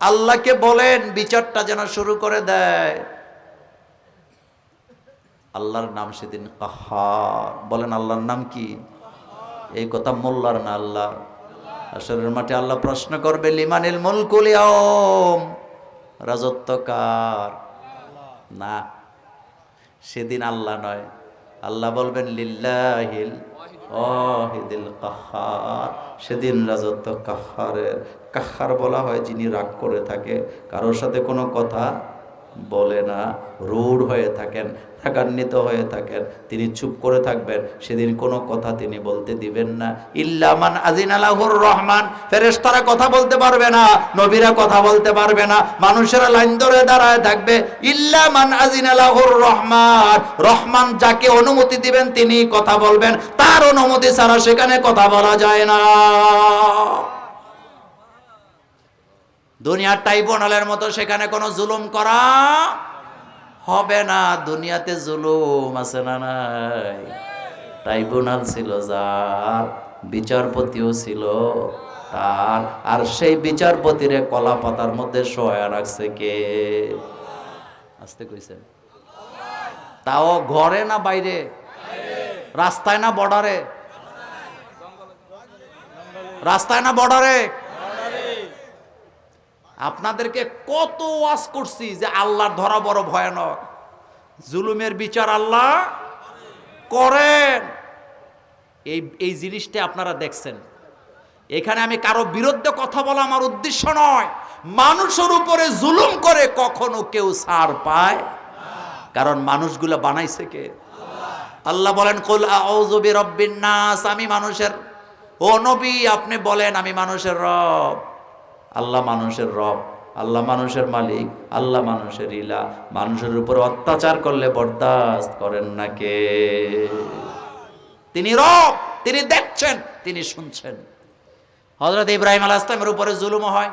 আল্লাহকে বলেন, বিচারটা যেন শুরু করে দেয়। আল্লাহর নাম সেদিন কাহার। বলেন, আল্লাহর নাম কি? এই কথা মোল্লার না আল্লাহ আসরের মাঠে আল্লাহ প্রশ্ন করবে, লিমানিল মুলকুল ইয়াউম রাজত্ব কার? না, সেদিন আল্লাহ নয়। আল্লাহ বলবেন, লিল্লাহিল ওয়াহিদিল কাহার। সেদিন রাজত্ব কাহারের। কাহার বলা হয় যিনি রাগ করে থাকে, কারোর সাথে কোনো কথা বলে না, রূঢ় হয়ে থাকেন, রাগান্বিত হয়ে থাকেন, তিনি চুপ করে থাকবেন, সেদিন কোনো কথা তিনি বলতে দিবেন না। ইল্লামান আজিন আলাহুর রহমান, ফেরেশতারা কথা বলতে পারবে না, নবীরা কথা বলতে পারবে না, মানুষেরা লাইন ধরে দাঁড়ায় থাকবে। ইল্লামান আজিন আলাহুর রহমান রহমান যাকে অনুমতি দিবেন তিনি কথা বলবেন, তার অনুমতি ছাড়া সেখানে কথা বলা যায় না। দুনিয়ার ট্রাইব্যুনালের মতো সেখানে কোনো জুলুম করা হবে না। দুনিয়াতে জুলুম আছে না নাই? ট্রাইব্যুনাল ছিল যার, বিচারপতিও ছিল তার, আর সেই বিচারপতিরে কলা পাতার মধ্যে সহায় রাখছে কে? আসতে কইছেন। তাও ঘরে না বাইরে? রাস্তায় না বর্ডারে? রাস্তায় না বর্ডারে? আপনাদেরকে কত ওয়াজ করছি যে আল্লাহর ধরা বড় ভয়ানক। জুলুমের বিচার আল্লাহ করেন। এই এই জিনিসটা আপনারা দেখছেন। এখানে আমি কারও বিরুদ্ধে কথা বলা আমার উদ্দেশ্য নয়। মানুষের উপরে জুলুম করে কখনো কেউ সার পায়। কারণ মানুষগুলো বানাইছে কে? আল্লাহ বলেন, কুল আউযু নাস আমি মানুষের। ও নবী, আপনি বলেন, আমি মানুষের রব। আল্লাহ মানুষের রব, আল্লাহ মানুষের মালিক, আল্লাহ মানুষের ইলা। মানুষের উপর অত্যাচার করলে বরদাস্ত করেন না কে? তিনি রব, তিনি দেখছেন, তিনি শুনছেন। হজরত ইব্রাহিম আলাহ ইসলামের উপরে জুলুম হয়।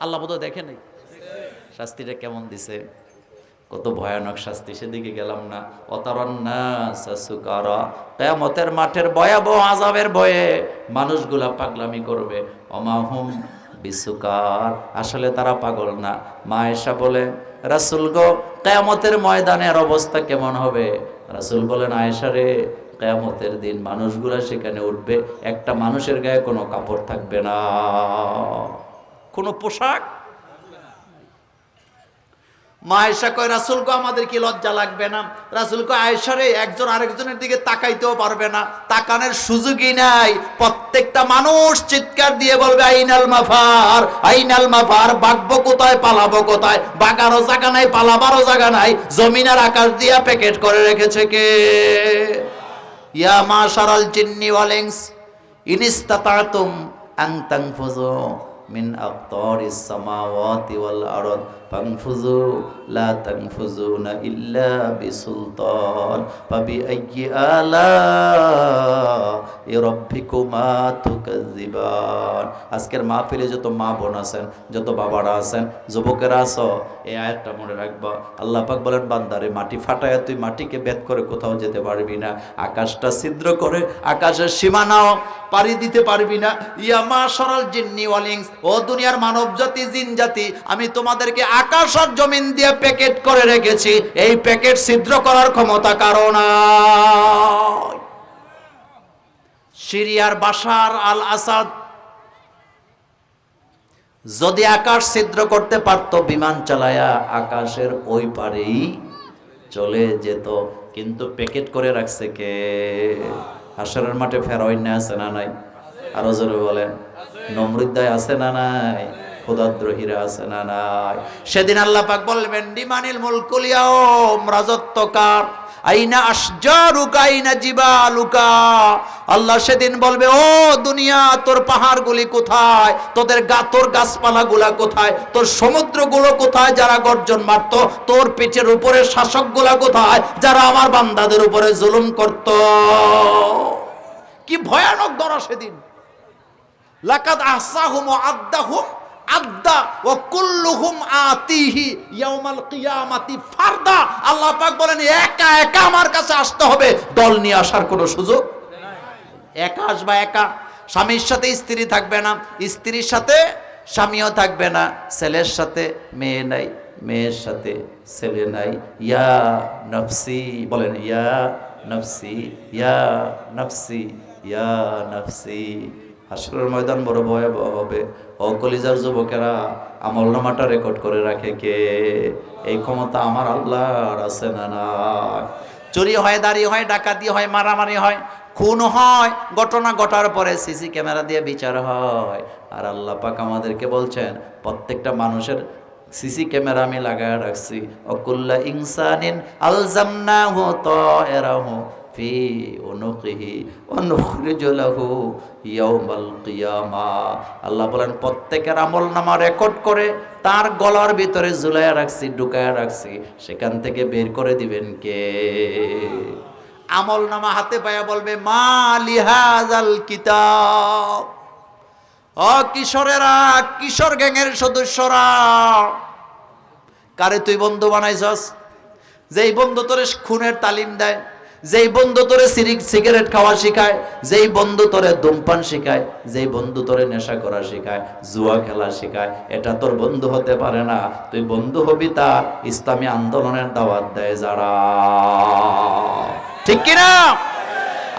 আল্লাহ বোধহয় দেখে নেই। শাস্তিটা কেমন দিছে? কত ভয়ানক শাস্তি, সেদিকে গেলাম না। অতারন্না সাসুকারা কেয়ামতের মাঠের ভয়াবহ আজাবের ভয়ে মানুষগুলা পাগলামি করবে। অমাহুম বিসুকার আসলে তারা পাগল না। মা এসা বলে, রাসুল গো, কেয়ামতের ময়দানের অবস্থা কেমন হবে? রাসুল বলেন, আয়েশা রে, কেয়ামতের দিন মানুষগুলা সেখানে উঠবে। একটা মানুষের গায়ে কোনো কাপড় থাকবে না। কোনো পোশাক মা আয়েশা কয়, রাসুল কো আমাদের কি লজ্জা লাগবে না? রাসুল কো আয়েশারে একজন আরেকজনের দিকে তাকাইতেও পারবে না। তাকানোর সুযোগই নাই। প্রত্যেকটা মানুষ চিৎকার দিয়ে বলবে, আইনাল মাফার আইনাল মাফার বাগবো কোথায়, পালাবো কোথায়? বাগারও জায়গা নাই, পালাবারও জায়গা নাই। জমিন আর আকাশ দিয়া প্যাকেট করে রেখেছে কে? ইয়া মা সারাল চিন্নি ওয়ালিংস ইনিস্তাতাতুম আং তাংফুজু মিন আকতারিস সামাওয়াতি ওয়াল আরদ। ফানফুজু লা তানফুজুনা ইল্লা বিসুলতান। ফাবিআইয়ি আলা রাব্বিকুমা তুকাজ্জিবান আজকের মাহফিলে যত মা বোন আছেন, যত বাবারা আছেন, যুবকেরা আছো, এই আয়াতটা মনে রাখবা। আল্লাহ পাক বলেন, বান্দারে, মাটি ফাটায় তুই মাটিকে বেদ করে কোথাও যেতে পারবি না। আকাশটা ছিদ্র করে আকাশের সীমানাও পাড়ি দিতে পারবি না। ইয়া মা সরল জিন্নি ওয়ালিংস ও দুনিয়ার মানব জাতি জিন জাতি আমি তোমাদেরকে আকাশ আর জমিন দিয়ে প্যাকেট করে রেখেছি। এই প্যাকেট ছিদ্র করার ক্ষমতা কারণ সিরিয়ার বাশার আল আসাদ যদি আকাশ ছিদ্র করতে পারত, বিমান চালায়া আকাশের ওই পারেই চলে যেত। কিন্তু প্যাকেট করে রাখছে কে? হাসরের মাঠে ফেরোইন আছে না নাই? আরও জোরে বলেন। নমরুদ্দায় আছে না নাই? খোদাদ্রোহীরা আছে না নাই? সেদিন আল্লাহ পাক বলবেন ডিমানিল আইনা আইনা জিবালুকা? আল্লাহ সেদিন বলবে, ও দুনিয়া, তোর পাহাড়গুলি কোথায়? তোদের গা, তোর গাছপালাগুলা কোথায়? তোর সমুদ্রগুলো কোথায় যারা গর্জন মারত? তোর পিঠের উপরে শাসকগুলা কোথায় যারা আমার বান্দাদের উপরে জুলুম করত? কি ভয়ানক দরা সেদিন। লাকাদ আহসাহুম আদ্দাহুম আদ্দা ও কুল্লুহুম আতিহি ইয়াউমাল কিয়ামাতি ফারদা। আল্লাহ পাক বলেন, একা একা আমার কাছে আসতে হবে। দল নিয়ে আসার কোনো সুযোগ একা আসবা একা। স্বামীর সাথে স্ত্রী থাকবে না, স্ত্রীর সাথে স্বামীও থাকবে না, ছেলের সাথে মেয়ে নাই, মেয়ের সাথে ছেলে নাই। ইয়া নফসি, বলেন, ইয়া নফসি ইয়া নফসি ইয়া নফসি। হাসরের ময়দান বড় ভয়াবহ হবে। ও কলিজার যুবকেরা আমল নামাটা রেকর্ড করে রাখে কে? এই ক্ষমতা আমার আল্লাহর আছে না না চুরি হয়, দাড়ি হয়, ডাকাতি হয়, মারামারি হয়, খুন হয়, ঘটনা ঘটার পরে সিসি ক্যামেরা দিয়ে বিচার হয়। আর আল্লাহ পাক আমাদেরকে বলছেন, প্রত্যেকটা মানুষের সিসি ক্যামেরা আমি লাগায় রাখছি। অকুল্লা ইনসানিন আলজামনাহু তায়রাহু। ফি ওয়া নুখরিজু লাহু ইয়াউমাল কিয়ামা আল্লাহ বলেন, প্রত্যেকের আমল নামা রেকর্ড করে তার গলার ভিতরে ঝুলাইয়া রাখছি ঢুকায়া রাখছি। সেখান থেকে বের করে দিবেন কে? আমল নামা হাতে পায়া বলবে মা লিহাজাল কিতাব। ও কিশোরেরা, কিশোর গ্যাংয়ের সদস্যরা, কারে তুই বন্ধু বানাইছস? যেই বন্ধু তোরে খুনের তালিম দেয় যেই বন্ধু তোরে সিগারেট খাওয়া শিখায়, যেই বন্ধু তোরে ধূমপান শিখায়, যেই বন্ধু তোরে নেশা করা শিখায়, জুয়া খেলা শিখায়, এটা তোর বন্ধু হতে পারে না। তুই বন্ধু হবি তার ইসলামী আন্দোলনের দাওয়াত দেয় যারা। ঠিক কিনা?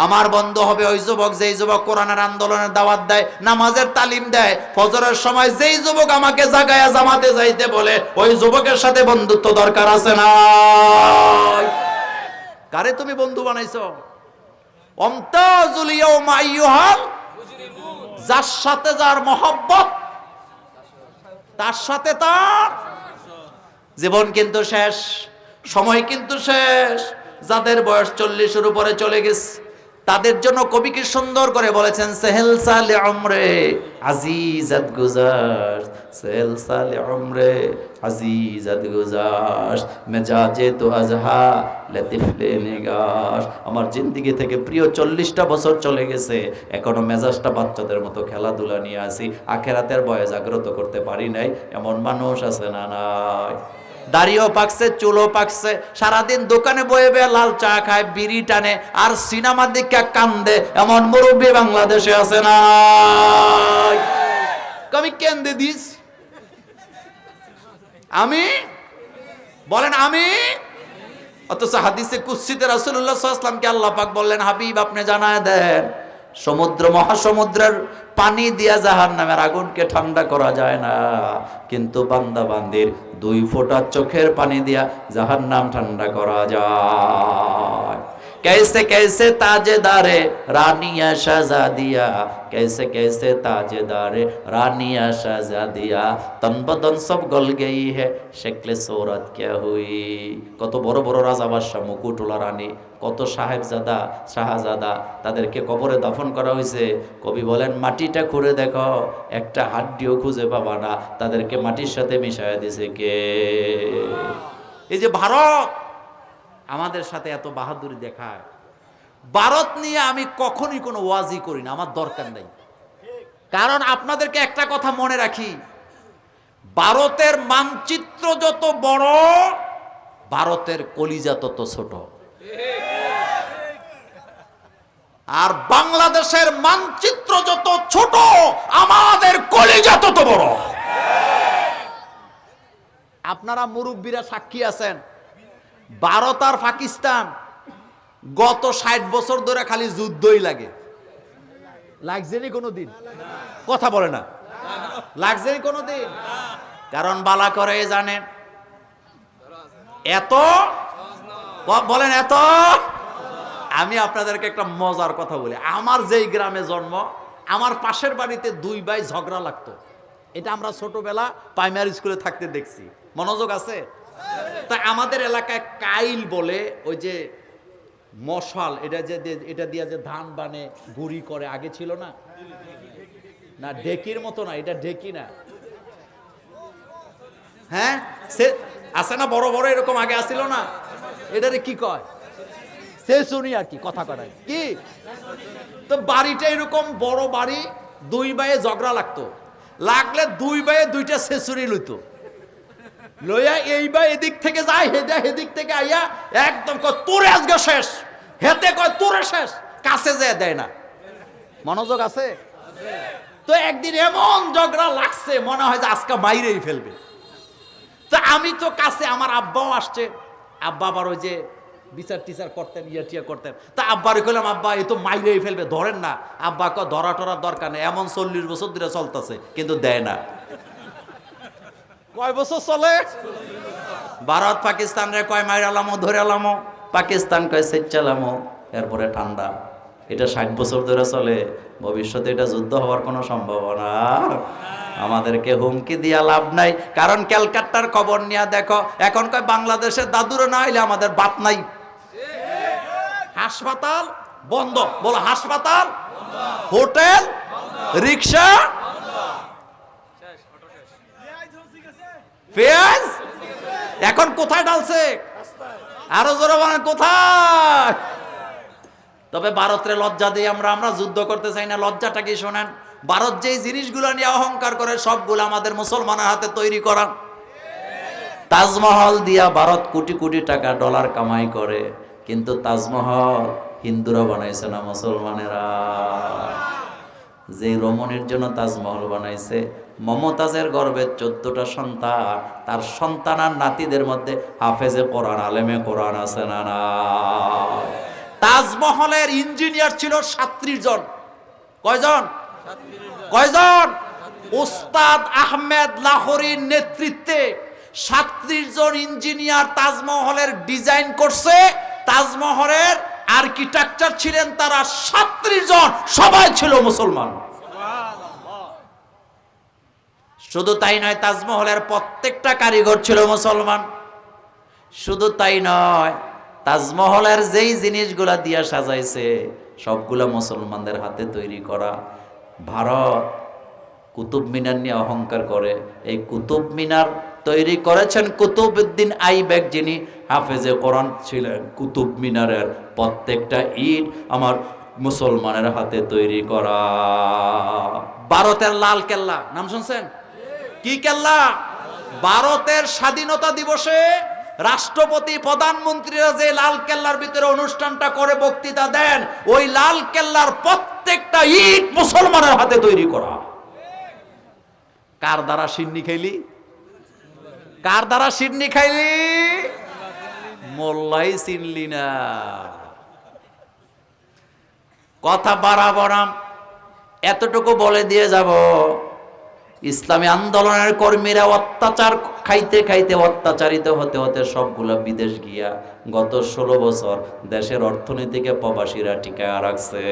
আমার বন্ধু হবে ওই যুবক, যেই যুবক কোরআনের আন্দোলনের দাওয়াত দেয়, নামাজের তালিম দেয়, ফজরের সময় যেই যুবক আমাকে জাগায়া জামাতে যাইতে বলে, ওই যুবকের সাথে বন্ধুত্ব দরকার আছে না কারে তুমি বন্ধু বানাইছো? যার সাথে যার মহব্বত, তার সাথে তার জীবন কিন্তু শেষ, সময় কিন্তু শেষ, যাদের বয়স চল্লিশের উপরে চলে গেছে। তাদের জন্য কবি কি সুন্দর করে বলেছেন, সেহেল সালে আমরে আজিজাত গুজার, সেহেল সালে আমরে আজিজাত গুজার, মেজাজে তো আজহা, লতিফলে নিগার। আমার জিন্দিগি থেকে প্রিয় চল্লিশটা বছর চলে গেছে, এখনও মেজাজটা বাচ্চাদের মতো খেলাধুলা নিয়ে আসি আখেরাতের বয়ে জাগ্রত করতে পারি নাই, এমন মানুষ আছে না নাই। দাড়িও পাকছে, চুলও পাকছে। সারাদিন দোকানে বয়ে বয়ে লাল চা খায়, বিড়ি টানে, আর সিনেমা দিকে কান্দে। এমন মুরব্বী বাংলাদেশে আছে না আমি কেন্দে দিস? আমি? বলেন আমি? অথচ হাদিসে কুৎসিতে আলাইহি ওয়াসাল্লামকে আল্লাহ পাক বললেন, হাবিব, আপনি জানায় দেন। সমুদ্র, মহাসমুদ্রের পানি দিয়া জাহান নামের আগুনকে ঠান্ডা করা যায় না। কিন্তু বান্দা বান্দির দুই ফোঁটা চোখের পানি দিয়া জাহান নাম ঠান্ডা করা যায়। कैसे कैसे ताजेदारे रानिया शहजादिया कैसे कैसे ताजेदारे रानिया शहजादिया तन बदन सब गल गई है शक्ल सूरत क्या हुई কত বড় বড় রাজা বাদশাহ মুকুটুলা রানী কত সাহেবজাদা শাহজাদা তাদেরকে কবরে দাফন করা হয়েছে কবি বলেন মাটিটা খুঁড়ে দেখো একটা হাড্ডিও খুঁজে পাবা না তাদেরকে মাটির সাথে মিশায় দিছে কে এই যে ভারত আমাদের সাথে এত বাহাদুরি দেখায়। ভারত নিয়ে আমি কখনই কোনো ওয়াজি করি না, আমার দরকার নেই। কারণ আপনাদেরকে একটা কথা মনে রাখি, ভারতের মানচিত্র যত বড়, ভারতের কলিজা তত ছোট। আর বাংলাদেশের মানচিত্র যত ছোট, আমাদের কলিজা তত বড়। আপনারা মুরব্বীরা সাক্ষী আছেন। ভারত আর পাকিস্তান। গত ষাট বছর ধরে খালি যুদ্ধই লাগে। লাগছে নি কোনো দিন কথা বলে না। লাগছে নি কোনো দিন কারণ বালা করে জানেন। এত? বলেন এত? আমি আপনাদেরকে একটা মজার কথা বলি। আমার যেই গ্রামে জন্ম, আমার পাশের বাড়িতে দুই ভাই ঝগড়া লাগতো। এটা আমরা ছোটবেলা প্রাইমারি স্কুলে থাকতে দেখছি। মনোযোগ আছে? তা আমাদের এলাকায় কাইল বলে ওই যে মশাল, এটা যে এটা দিয়ে যে ধান বানে, গুড়ি করে, আগে ছিল না? না, ঢেকির মতো না, এটা ঢেকি না। হ্যাঁ? সে আছে না বড় বড়, এরকম আগে আসিল না? এটারে কি কয়? সে শুনি আর কি, কথা করায় কি? তো বাড়িটা এরকম বড় বাড়ি, দুই ভাইয়ে ঝগড়া লাগতো। লাগলে দুই ভাইয়ে দুইটা শেষুরি লইতো। লইয়া এই ভাই এদিক থেকে যায় হেদে হেদিক থেকে আইয়া একদম কয়, তোরে আজকে শেষ। হেতে কয়, তোরে শেষ। কাছে যায় দেয় না। মনোযোগ আছে? তো একদিন এমন ঝগড়া লাগছে, মনে হয় যে আজকে মাইরেই ফেলবে। তো আমি তো কাছে, আমার আব্বাও আসছে। আব্বা আবার ওই যে বিচার টিচার করতেন, ইয়া টিয়া করতেন। তা আব্বারে কইলাম, আব্বা, এ তো মাইরেই ফেলবে, ধরেন না। আব্বা ক ধরা টরার দরকার নেই, এমন চল্লিশ বছর ধরে চলতেছে, কিন্তু দেয় না। কয় বছর চলে? ভারত পাকিস্তান রে কয় মাইর আলামো, ধরে আলামো। পাকিস্তান কয় সেচ্চালামো এরপরে ঠান্ডা। এটা ষাট বছর ধরে চলে। ভবিষ্যতে এটা যুদ্ধ হওয়ার কোনো সম্ভাবনা। আমাদেরকে হুমকি দিয়া লাভ নাই। কারণ ক্যালকাট্টার খবর নিয়ে দেখো, এখন কয় বাংলাদেশের দাদুরও না হইলে আমাদের বাত নাই। হাসপাতাল বন্ধ। বলো হাসপাতাল? হোটেল? রিক্সা? পেঁয়াজ এখন কোথায় ডালছে আরও জোরে বলেন, কোথায়? তবে ভারতের লজ্জা দিয়ে আমরা আমরা যুদ্ধ করতে চাই না, লজ্জাটা কি শোনেন? ভারত যেই জিনিসগুলো নিয়ে অহংকার করে, সবগুলো আমাদের মুসলমানের হাতে তৈরি করা। তাজমহল দিয়া ভারত কোটি কোটি টাকা ডলার কামাই করে, কিন্তু তাজমহল হিন্দুরা বানাইছে না মুসলমানেরা? যে রমণীর জন্য তাজমহল বানাইছে মমতাজের গর্ভে চোদ্দটা সন্তান, তার সন্তান আর নাতিদের মধ্যে হাফেজে কোরআন, আলেমে কোরআন আছে না না তাজমহলের ইঞ্জিনিয়ার ছিল সাত্রিশ জন। কয়জন? কয়জন? ওস্তাদ আহমেদ লাহোরির নেতৃত্বে সাত্রিশ জন ইঞ্জিনিয়ার তাজমহলের ডিজাইন করছে। তাজমহলের আর্কিটেকচার ছিলেন তারা সাত্রিশ জন। সবাই ছিল মুসলমান। শুধু তাই নয়, তাজমহলের প্রত্যেকটা কারিগর ছিল মুসলমান। শুধু তাই নয়, তাজমহলের যেই জিনিসগুলা দিয়া সাজাইছে, সবগুলা মুসলমানদের হাতে তৈরি করা। ভারত কুতুব মিনার নিয়ে অহংকার করে। এই কুতুব মিনার তৈরি করেছেন কুতুবউদ্দিন আইবেক যিনি হাফেজে কোরআন ছিলেন। কুতুব মিনারের প্রত্যেকটা ইট আমার মুসলমানের হাতে তৈরি করা। ভারতের লাল কেল্লা, নাম শুনছেন? কি কেল্লা? ভারতের স্বাধীনতা দিবসে রাষ্ট্রপতি, প্রধানমন্ত্রীরা যে লাল কেল্লার ভিতরে অনুষ্ঠানটা করে বক্তৃতা দেন, ওই লাল কেল্লার প্রত্যেকটা ইট মুসলমানের হাতে তৈরি করা। কার দ্বারা সিন্নি খাইলি? কার দ্বারা সিন্নি খাইলি? মোল্লাই চিনলি না। কথা বাড়াবো এতটুকু বলে দিয়ে যাব। ইসলামী আন্দোলনের কর্মীরা অত্যাচার খাইতে খাইতে অত্যাচারিত হতে হতে সবগুলা বিদেশ গিয়া গত ষোলো বছর দেশের অর্থনীতিকে প্রবাসীরা টিকায় রাখছে।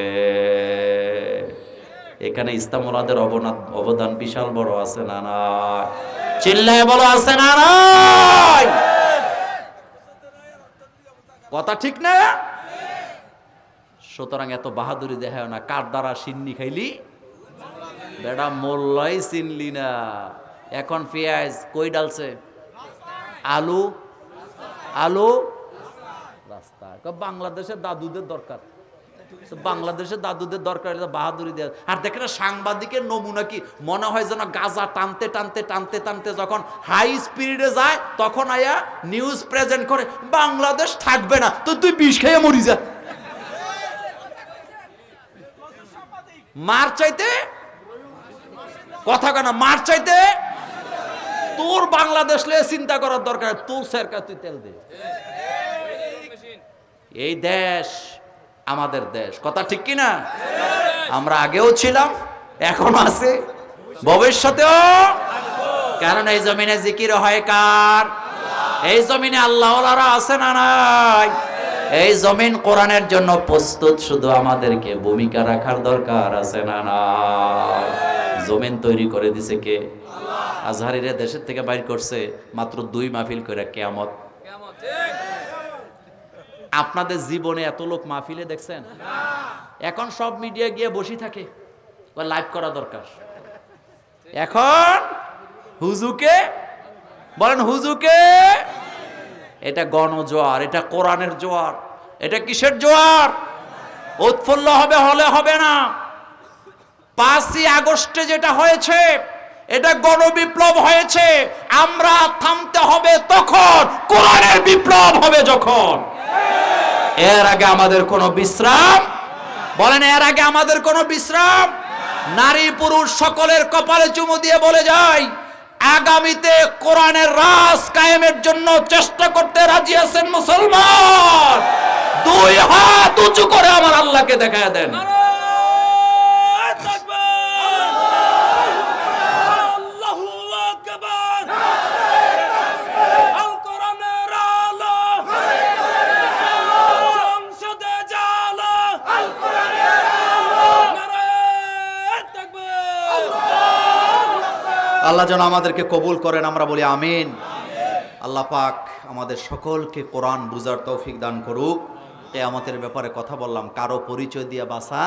এখানে ইস্তামুলাদের অবদান অবদান বিশাল বড় আছে না না চিল্লায় বলো, আছে না না কথা ঠিক না? সুতরাং এত বাহাদুরি দেখায় না, কার দ্বারা সিন্নি খাইলি? বেটা মোল্লাই চিনলি না। এখন পেঁয়াজ কই ডালছে? আলু? আলু? রাস্তা। বাংলাদেশের দাদুদের দরকার। বাংলাদেশের দাদুদের দরকার বাহাদুরি দেওয়া আর দেখে না, সাংবাদিকের নমুনা কি? মনে হয় যেন গাজা টানতে টানতে টানতে টানতে যখন হাই স্পিডে যায়, তখন আয়া নিউজ প্রেজেন্ট করে, বাংলাদেশ থাকবে না, তো তুই বিষ খেয়ে মরি যা। মার চাইতে কথা কেন মার চাইতে? তোর বাংলাদেশ লে চিন্তা করার দরকার তোর সরকার তুই তেল দে। এই দেশ আমাদের দেশ, কথা ঠিক কি না আমরা আগেও ছিলাম, এখন আছে, ভবিষ্যতেও। কারণ এই জমিনে জিকির হয় কার? এই জমিনে আল্লাহরা আছে না নাই? এই জমিন কোরআনের জন্য প্রস্তুত শুধু আমাদেরকে, ভূমিকা রাখার দরকার আছে না নাই? জমিন তৈরি করে দিছে কে? আজহারিরে দেশের থেকে বাইর করছে মাত্র দুই মাহফিল করে কেয়ামত। আপনাদের জীবনে এত লোক মাহফিলে দেখছেন? এখন সব মিডিয়া গিয়ে বসে থাকে। লাইভ করা দরকার। এখন হুজুকে বলেন, হুজুকে, এটা গণজোয়ার, এটা কোরআনের জোয়ার, এটা কিসের জোয়ার? উৎফুল্ল হবে, হলে হবে না। পাঁচই আগস্টে যেটা হয়েছে, এটা গণবিপ্লব হয়েছে। আমরা থামতে হবে তখন, কোরআনের বিপ্লব হবে যখন। এর আগে আমাদের কোনো বিশ্রাম? বলেন, এর আগে আমাদের কোনো বিশ্রাম? নারী পুরুষ সকলের কপালে চুমু দিয়ে বলে যায় আগামীতে কোরআনের রাজ কায়েমের জন্য চেষ্টা করতে রাজি আছেন মুসলমান। দুই হাত উঁচু করে আমার আল্লাহকে দেখায় দেন নারায়ে তাকবীর আল্লাহু আকবার আল কোরআনের আলো সংসদে জালো আল কোরআনের আলো নারায়ে তাকবীর আল্লাহ যেন আমাদেরকে কবুল করেন আমরা বলি আমিন আল্লাহ পাক আমাদের সকলকে কোরআন বুঝার তৌফিক দান করুক কেয়ামতের ব্যাপারে কথা বললাম কারো পরিচয় দিয়ে বাসা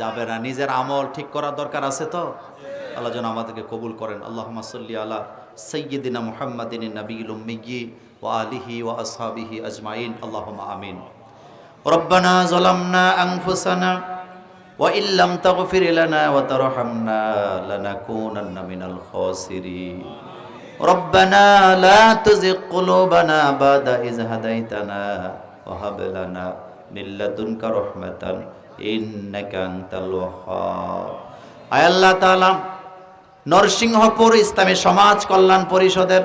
যাবে না নিজের আমল ঠিক করার দরকার আছে তো আল্লাহ যেন আমাদেরকে কবুল করেন আল্লাহ সাল্লি আলা সৈয়দিনা মুহাম্মাদিন নবীল উম্মিয়ি ওয়া আলিহি ওয়া আসহাবিহি আজমাইন আল্লাহ আমিন ربنا ظلمنا أنفسنا ইল্লাম তাগফির লানা ওয়া তারহামনা লানাকুনান্না মিনাল খাসিরিন রব্বানা লা তুযিগ কুলুবানা বাদা ইয হাদাইতানা ওয়া হাব লানা মিন লাদুনকা রাহমাতান ইন্নাকা আনতাল আয় আল্লাহ তাআলা, নরসিংহপুর ইসলামী সমাজ কল্যাণ পরিষদের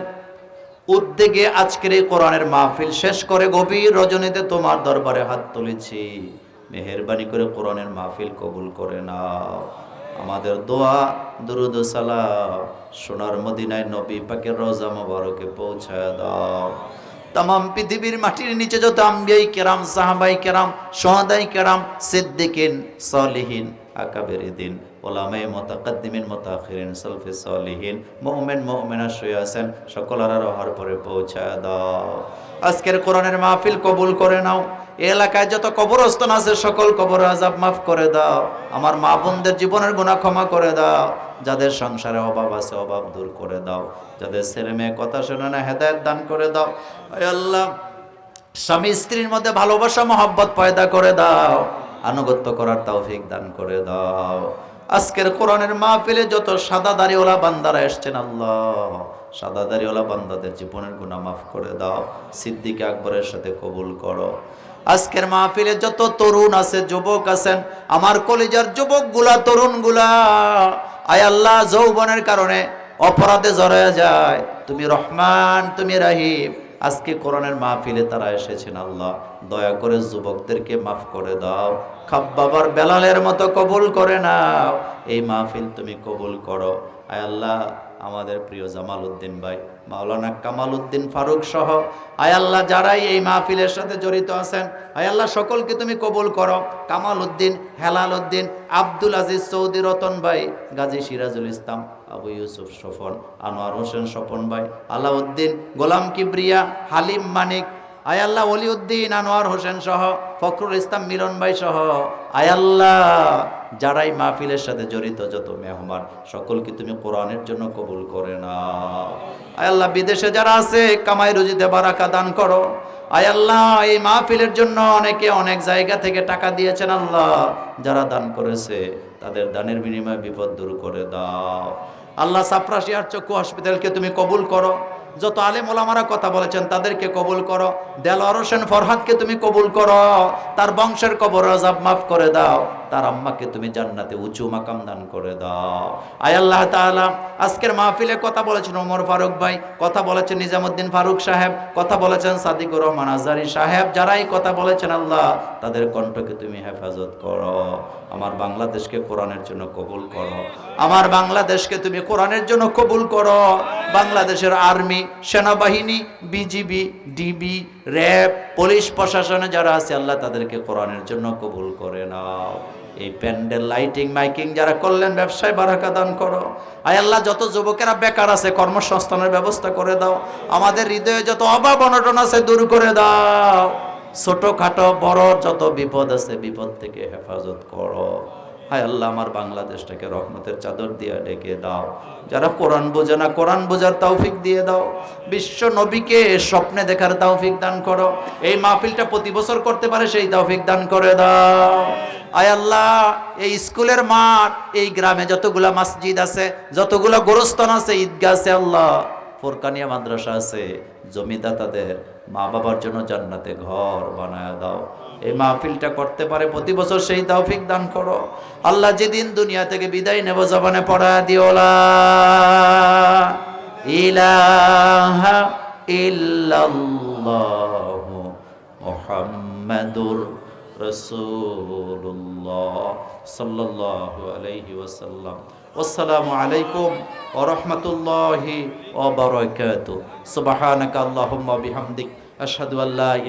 উদ্যোগে আজকের এই কোরআনের মাহফিল শেষ করে গভীর রজনীতে তোমার দরবারে হাত তুলেছি। মেহেরবানি করে কোরআনের মাহফিল কবুল করে নাও। আমাদের দোয়া, দুরুদ সালাম সোনার মদিনায় নবী পাকের রোজা মোবারকে পৌঁছায় দাও। তাম পৃথিবীর মাটির নিচে যত আম্বিয়াই কেরাম, সাহাবাই কেরাম, সোহাদাই কেরাম, সিদ্দিকিন, সলিহিন, আকাবের দিন ওলামে মোতাকাদ্দিমিন, মোতাখিরিন, সলফে সলিহিন, মুমিন মুমিনা শুয়ে সকল আর হওয়ার পরে পৌঁছায় দাও। আজকের কোরআনের মাহফিল কবুল করে নাও। এলাকায় যত কবরস্থান আছে, সকল কবর আজাব মাফ করে দাও। আমার মা বোনদের জীবনের গুণা ক্ষমা করে দাও। যাদের সংসারে অভাব আছে, অভাব দূর করে দাও। যাদের ছেলে মেয়ে কথা শোনে না, হেদায়ত দান করে দাও। আল্লাহ, স্বামী স্ত্রীর মধ্যে ভালোবাসা, মহব্বত পয়দা করে দাও। আনুগত্য করার তৌফিক দান করে দাও। আজকের কোরআনের মাহফিলে যত সাদা দাড়িওয়ালা বান্দারা এসছেন, আল্লাহ সাদা দাড়িওয়ালা বান্দাদের জীবনের গুণা মাফ করে দাও। সিদ্দিক আকবরের সাথে কবুল করো। আজকের মাহফিলে যত তরুণ আছে, যুবক আছেন, আমার কলিজার যুবকগুলা তরুণগুলা আয় আল্লাহ, যৌবনের কারণে অপরাধে জড়ায় যায়। তুমি রহমান, তুমি রাহিম। আজকে কোরআনের মাহফিলে তারা এসেছেন, আল্লাহ। দয়া করে যুবকদেরকে মাফ করে দাও। খাব্বাবার বেলালের মতো কবুল করে নাও। এই মাহফিল তুমি কবুল করো। আয় আল্লাহ আমাদের প্রিয় জামাল উদ্দিন ভাই, মাওলানা কামাল উদ্দিন ফারুক সহ। আয় আল্লাহ, যারাই এই মাহফিলের সাথে জড়িত আছেন আয়াল্লাহ সকলকে তুমি কবুল করো। কামাল উদ্দিন হেলাল উদ্দিন আব্দুল আজিজ সৌদি রতন ভাই, গাজী সিরাজুল ইসলাম, আবু ইউসুফ সফন, আনোয়ার হোসেন স্বপন ভাই, আলাউদ্দিন, গোলাম কিবরিয়া, হালিম মানিক আয়াল্লাহ অলিউদ্দিন আনোয়ার হোসেন সহ, ফখরুল ইসলাম মিলন ভাই সহ আয়াল্লাহ যারাই মাহফিলের সাথে জড়িত যত মেহমান, সকলকে তুমি কোরআনের জন্য কবুল করে নাও। আয়াল্লাহ বিদেশে যারা আছে, কামাই রুজিতে বারাকা দান করো। আয়াল্লাহ এই মাহফিলের জন্য অনেকে অনেক জায়গা থেকে টাকা দিয়েছেন আল্লাহ। যারা দান করেছে, তাদের দানের বিনিময়ে বিপদ দূর করে দাও। আল্লাহ সাপ্রাসিয়ার চক্ষু হসপিটালকে তুমি কবুল করো। যত আলেম ওলামারা কথা বলেছেন, তাদেরকে কবুল করো। দেলোয়ার হোসেন ফরহাদকে তুমি কবুল করো। তার বংশের কবর আজাব মাফ করে দাও। তার আম্মাকে তুমি জান্নাতে উঁচু মাকাম দান করে দাও। আয় আল্লাহ তাআলা, আজকের মাহফিলে কথা বলেছেন ওমর ফারুক ভাই, কথা বলেছেন নিজামুদ্দিন ফারুক সাহেব, কথা বলেছেন সাদিকুর রহমান আজারি সাহেব, যারাই কথা বলেছেন আল্লাহ, তাদের কণ্ঠকে তুমি হেফাজত করো। আমার বাংলাদেশকে কোরআনের জন্য কবুল করো। আমার বাংলাদেশকে তুমি কোরআনের জন্য কবুল করো। বাংলাদেশের আর্মি, সেনাবাহিনী, বিজিবি, ডিবি, র্যাব, পুলিশ প্রশাসনে যারা আছে, আল্লাহ তাদেরকে কোরআনের জন্য কবুল করে নাও। এই প্যান্ডেল লাইটিং মাইকিং যারা করলেন, ব্যবসায় বারাকা দান করো। আয় আল্লাহ, যত যুবকেরা বেকার আছে, কর্মসংস্থানের ব্যবস্থা করে দাও। আমাদের হৃদয়ে যত অভাব, অনটন আছে, দূর করে দাও। ছোটখাটো, বড়, যত বিপদ আছে, বিপদ থেকে হেফাজত করো। হায় আল্লাহ, আমার বাংলাদেশটাকে রহমতের চাদর দিয়ে ডেকে দাও। যারা কোরআন বোঝে না, কোরআন বোঝার তৌফিক দিয়ে দাও। বিশ্ব নবীকে স্বপ্নে দেখার তৌফিক দান করো। এই মাহফিলটা প্রতি বছর করতে পারে, সেই তৌফিক দান করে দাও। আয় আল্লাহ, এই স্কুলের মাঠ, এই গ্রামে যতগুলা মসজিদ আছে, যতগুলা গোরস্থান আছে, ঈদগাহ আছে আল্লাহ, ফোরকানিয়া মাদ্রাসা আছে, জমিদাতাদের মা বাবার জন্য জান্নাতে ঘর বানায় দাও। এই মাহফিলটা করতে পারে, প্রতি বছর সেই তৌফিক দান করো। আল্লাহ যেদিন দুনিয়া থেকে বিদায় নেব, জবানে পড়া দিওলা ইলাহা ইল্লাল্লাহ মুহাম্মাদুর রাসূলুল্লাহ সাল্লাল্লাহু আলাইহি ওয়াসাল্লাম আসসালামু আলাইকুম ওয়া রাহমাতুল্লাহি ওয়া বারাকাতুহু সুবহানাকা আল্লাহুম্মা বিহামদিক আশহাদু আল্লা